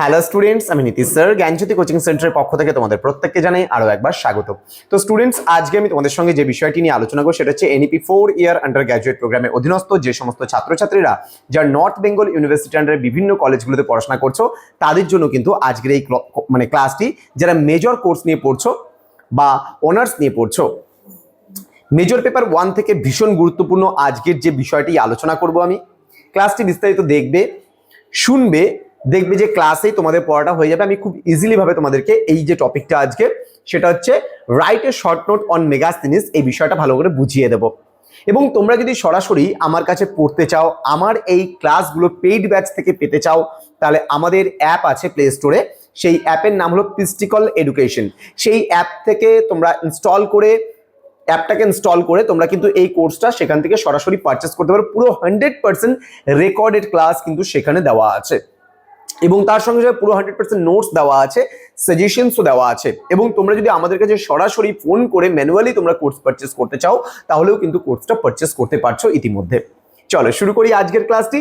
Hello students আমি Nitish sir, জ্ঞানজ্যোতি coaching সেন্টারের পক্ষ থেকে তোমাদের প্রত্যেককে জানাই আরও একবার স্বাগত। তো স্টুডেন্টস আজকে আমি তোমাদের সঙ্গে যে বিষয়টি নিয়ে আলোচনা করব, সেটা হচ্ছে NEP four year undergraduate প্রোগ্রামের অধীনস্থ যে সমস্ত ছাত্রছাত্রীরা যারা নর্থ বেঙ্গল ইউনিভার্সিটি আন্ডারে বিভিন্ন কলেজগুলোতে পড়াশোনা করছ, তাদের জন্য কিন্তু আজকের এই মানে ক্লাসটি যারা মেজর কোর্স নিয়ে পড়ছো বা অনার্স নিয়ে পড়ছো মেজর পেপার ওয়ান থেকে ভীষণ গুরুত্বপূর্ণ আজকের যে বিষয়টি আলোচনা করব আমি। ক্লাসটি বিস্তারিত দেখবে, শুনবে দেখবে যে ক্লাসেই তোমাদের পড়াটা হয়ে যাবে। আমি খুব ইজিলি ভাবে তোমাদেরকে এই যে টপিকটা আজকে, সেটা হচ্ছে write a short note on Megasthenes এই বিষয়টা ভালো করে বুঝিয়ে দেব। এবং তোমরা যদি সরাসরি আমার কাছে পড়তে চাও, আমার এই ক্লাসগুলো পেইড ব্যাচ থেকে পেতে চাও, তাহলে আমাদের অ্যাপ আছে প্লে স্টোরে সেই অ্যাপের নাম হলো পিস্টিকল এডুকেশন সেই অ্যাপ থেকে তোমরা ইনস্টল করে অ্যাপটাকে ইনস্টল করে তোমরা কিন্তু এই কোর্সটা সেখান থেকে সরাসরি পারচেস করতে পারো। পুরো হান্ড্রেড পার্সেন্ট রেকর্ডেড ক্লাস কিন্তু সেখানে দেওয়া আছে। এবং তার সঙ্গে সঙ্গে পুরো হান্ড্রেড পার্সেন্ট নোটস দেওয়া আছে সাজেশনসও দেওয়া আছে। এবং তোমরা যদি আমাদের কাছে সরাসরি ফোন করে ম্যানুয়ালি তোমরা কোর্স পারচেস করতে চাও, তাহলেও কিন্তু কোর্সটা পারচেস করতে পারছ ইতিমধ্যে। চলো শুরু করি আজকের ক্লাসটি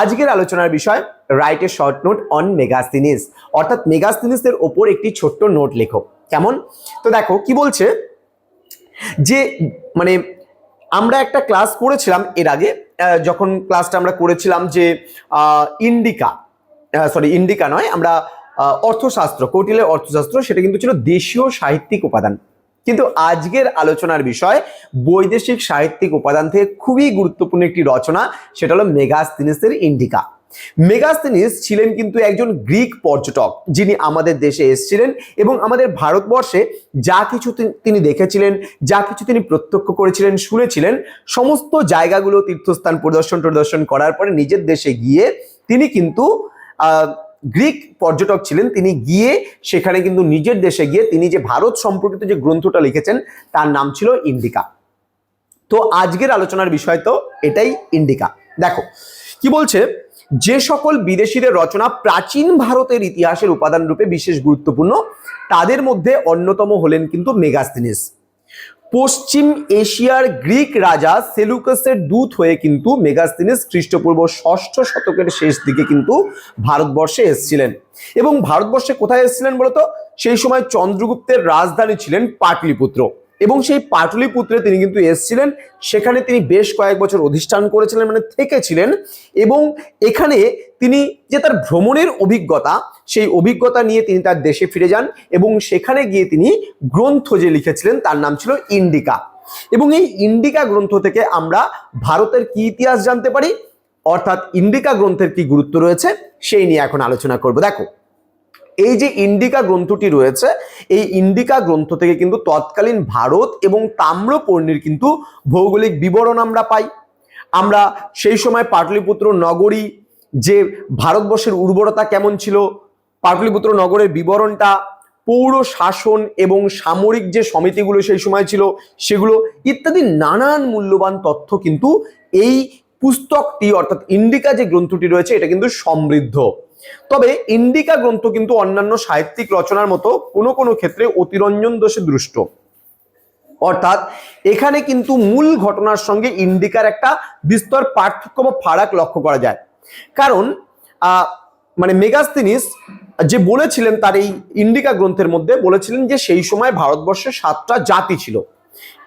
আজকের আলোচনার বিষয় write a short note on Megasthenes অর্থাৎ মেগাস্তিনিসের ওপর একটি ছোট্ট নোট লেখো। কেমন? তো দেখো, কি বলছে? যে মানে আমরা একটা ক্লাস করেছিলাম এর আগে যখন ক্লাসটা আমরা করেছিলাম যে ইন্ডিকা। সরি ইন্ডিকা নয়, আমরা অর্থশাস্ত্র, কৌটিলের অর্থশাস্ত্র, সেটা কিন্তু ছিল দেশীয় সাহিত্যিক উপাদান। কিন্তু আজকের আলোচনার বিষয় বৈদেশিক সাহিত্যিক উপাদান থেকে খুবই গুরুত্বপূর্ণ একটি রচনা, সেটা হলো মেগাস্তিনিসের ইন্ডিকা মেগাস্তিনিস ছিলেন কিন্তু একজন গ্রিক পর্যটক, যিনি আমাদের দেশে এসেছিলেন এবং আমাদের ভারতবর্ষে যা কিছু তিনি- দেখেছিলেন, যা কিছু তিনি প্রত্যক্ষ করেছিলেন, শুনেছিলেন, সমস্ত জায়গাগুলো তীর্থস্থান পরিদর্শন পরিদর্শন করার পরে নিজের দেশে গিয়ে তিনি কিন্তু গ্রিক পর্যটক ছিলেন, তিনি গিয়ে সেখানে কিন্তু নিজের দেশে গিয়ে তিনি যে ভারত সম্পর্কিত যে গ্রন্থটা লিখেছেন, তার নাম ছিল ইন্ডিকা। তো আজকের আলোচনার বিষয় তো এটাই ইন্ডিকা। দেখো, কি বলছে? যে সকল বিদেশিদের রচনা প্রাচীন ভারতের ইতিহাসের উপাদান রূপে বিশেষ গুরুত্বপূর্ণ, তাদের মধ্যে অন্যতম হলেন কিন্তু মেগাস্তিনিস পশ্চিম এশিয়ার গ্রিক রাজা সেলুকাসের দূত হয়ে কিন্তু মেগাস্তিনিস খ্রিস্টপূর্ব ষষ্ঠ শতকের শেষ দিকে কিন্তু ভারতবর্ষে এসেছিলেন। এবং ভারতবর্ষে কোথায় এসেছিলেন বলতো? সেই সময় চন্দ্রগুপ্তের রাজধানী ছিলেন পাটলিপুত্র। এবং সেই পাটলিপুত্রে তিনি কিন্তু এসেছিলেন। সেখানে তিনি বেশ কয়েক বছর অধিষ্ঠান করেছিলেন মানে থেকেছিলেন এবং এখানে তিনি যে তার ভ্রমণের অভিজ্ঞতা, সেই অভিজ্ঞতা নিয়ে তিনি তার দেশে ফিরে যান এবং সেখানে গিয়ে তিনি গ্রন্থ যে লিখেছিলেন, তার নাম ছিল ইন্ডিকা। এবং এই ইন্ডিকা গ্রন্থ থেকে আমরা ভারতের কি ইতিহাস জানতে পারি? অর্থাৎ ইন্ডিকা গ্রন্থের কি গুরুত্ব রয়েছে, সেই নিয়ে এখন আলোচনা করব। দেখো এই যে ইন্ডিকা গ্রন্থটি রয়েছে, এই ইন্ডিকা গ্রন্থ থেকে কিন্তু তৎকালীন ভারত এবং তাম্রপর্ণীর কিন্তু ভৌগোলিক বিবরণ আমরা পাই। আমরা সেই সময় পাটলিপুত্র নগরী যে ভারতবর্ষের উর্বরতা কেমন ছিল, পাটলিপুত্র নগরের বিবরণটা, পৌর শাসন এবং সামরিক যে সমিতিগুলো সেই সময় ছিল, সেগুলো ইত্যাদি নানান মূল্যবান তথ্য কিন্তু এই পুস্তকটি, অর্থাৎ ইন্ডিকা যে গ্রন্থটি রয়েছে, এটা কিন্তু সমৃদ্ধ। তবে ইন্ডিকা গ্রন্থ কিন্তু অন্যান্য সাহিত্যিক রচনার মতো কোনো কোনো ক্ষেত্রে অতিরঞ্জন দোষে দৃষ্ট। অর্থাৎ এখানে কিন্তু মূল ঘটনার সঙ্গে ইন্ডিকার একটা বিস্তর পার্থক্য বা ফারাক লক্ষ্য করা যায়। কারণ মানে মেগাস্তিনিস যে বলেছিলেন তার এই ইন্ডিকা গ্রন্থের মধ্যে বলেছিলেন যে সেই সময় ভারতবর্ষে সাতটা জাতি ছিল।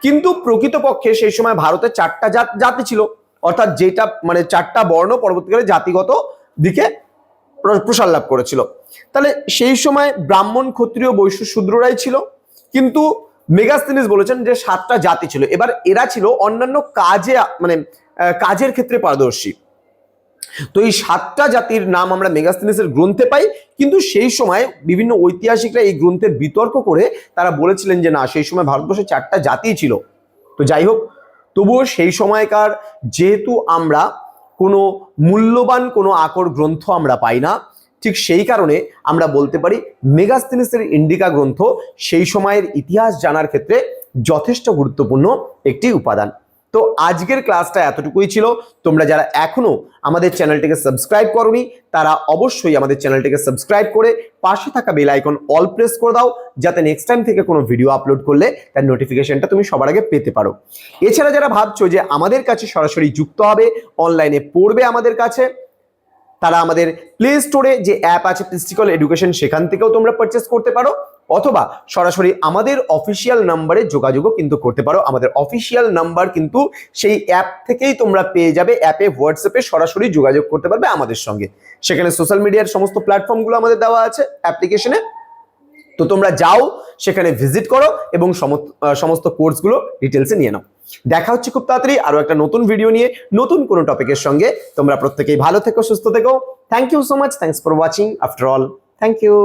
কিন্তু প্রকৃতপক্ষে সেই সময় ভারতে চারটা জাত, জাতি ছিল। অর্থাৎ যেটা মানে চারটা বর্ণ পরবর্তীকালে জাতিগত দিকে প্র- প্রসার লাভ করেছিল। তাহলে সেই সময় ব্রাহ্মণ, ক্ষত্রিয়, বৈশ্য শূদ্ররাই ছিল। কিন্তু মেগাস্তিনিস বলেছেন যে সাতটা জাতি ছিল। এবার এরা ছিল অন্যান্য কাজে মানে কাজের ক্ষেত্রে পারদর্শী। তো এই সাতটা জাতির নাম আমরা মেগাস্তিনিসের গ্রন্থে পাই। কিন্তু সেই সময় বিভিন্ন ঐতিহাসিকরা এই গ্রন্থের বিতর্ক করে তারা বলেছিলেন যে না, সেই সময় ভারতবর্ষে চারটা জাতি ছিল। তো যাই হোক তবুও সেই সময়কার যেহেতু আমরা কোনো মূল্যবান কোনো আকর গ্রন্থ আমরা পাই না, ঠিক সেই কারণে আমরা বলতে পারি মেগাস্তিনিসের ইন্ডিকা গ্রন্থ সেই সময়ের ইতিহাস জানার ক্ষেত্রে যথেষ্ট গুরুত্বপূর্ণ একটি উপাদান। তো আজকের ক্লাসটা এতটুকুই ছিল। তোমরা যারা এখনও আমাদের চ্যানেলটিকে সাবস্ক্রাইব করনি, তারা অবশ্যই আমাদের চ্যানেলটিকে সাবস্ক্রাইব করে পাশে থাকা বেল আইকন অল প্রেস করে দাও, যাতে নেক্সট টাইম থেকে কোনো ভিডিও আপলোড করলে তার নোটিফিকেশনটা তুমি সবার আগে পেতে পারো। এছাড়া যারা ভাবছ যে আমাদের কাছে সরাসরি যুক্ত হবে অনলাইনে পড়বে আমাদের কাছে, তারা আমাদের প্লে স্টোরে যে অ্যাপ আছে প্রিস্টিকল এডুকেশন সেখান থেকেও তোমরা পারচেস করতে পারো। অথবা সরাসরি আমাদের অফিসিয়াল নাম্বারে যোগাযোগও কিন্তু করতে পারো। আমাদের অফিসিয়াল নাম্বার কিন্তু সেই অ্যাপ থেকেই তোমরা পেয়ে যাবে। অ্যাপে হোয়াটসঅ্যাপে সরাসরি যোগাযোগ করতে পারবে আমাদের সঙ্গে। সেখানে সোশ্যাল মিডিয়ার সমস্ত প্ল্যাটফর্মগুলো আমাদের দেওয়া আছে অ্যাপ্লিকেশনে তো তোমরা যাও, সেখানে ভিজিট করো এবং সমস্ত কোর্সগুলো ডিটেলসে নিয়ে নাও। দেখা হচ্ছে খুব তাড়াতাড়ি আরও একটা নতুন ভিডিও নিয়ে, নতুন কোনো টপিকের সঙ্গে। তোমরা প্রত্যেকেই ভালো থেকো, সুস্থ থেকো। Thank you so much thanks for watching after all thank you